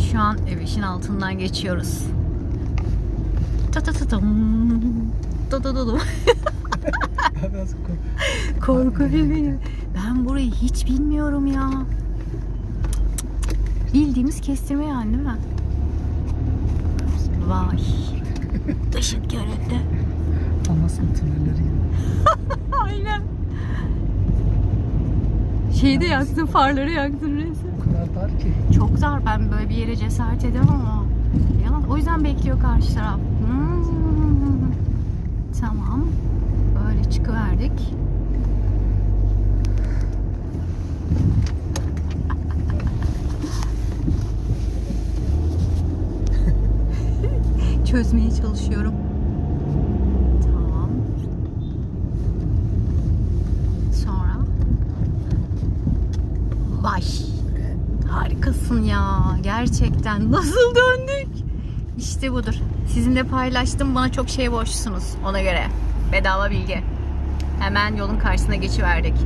Şu an Ebeş'in altından geçiyoruz. Ta ta ta tam. Ta ta ta tam. Biraz kork- Korku filmi. Ben burayı hiç bilmiyorum ya. Bildiğimiz kestirme yani değil mi? Vay. Işık göründü. Amasya tünelleri. Aynen. Şeyde yaktın, farları yaktın resmen. O kadar dar ki. Çok. Ben böyle bir yere cesaret edemem ama. Yalan. O yüzden bekliyor karşı taraf. Hmm. Tamam. Böyle çıkıverdik. Çözmeye çalışıyorum. Tamam. Harikasın ya. Gerçekten. Nasıl döndük? İşte budur. Sizinle paylaştım. Bana çok şey borçlusunuz. Ona göre. Bedava bilgi. Hemen yolun karşısına geçiverdik.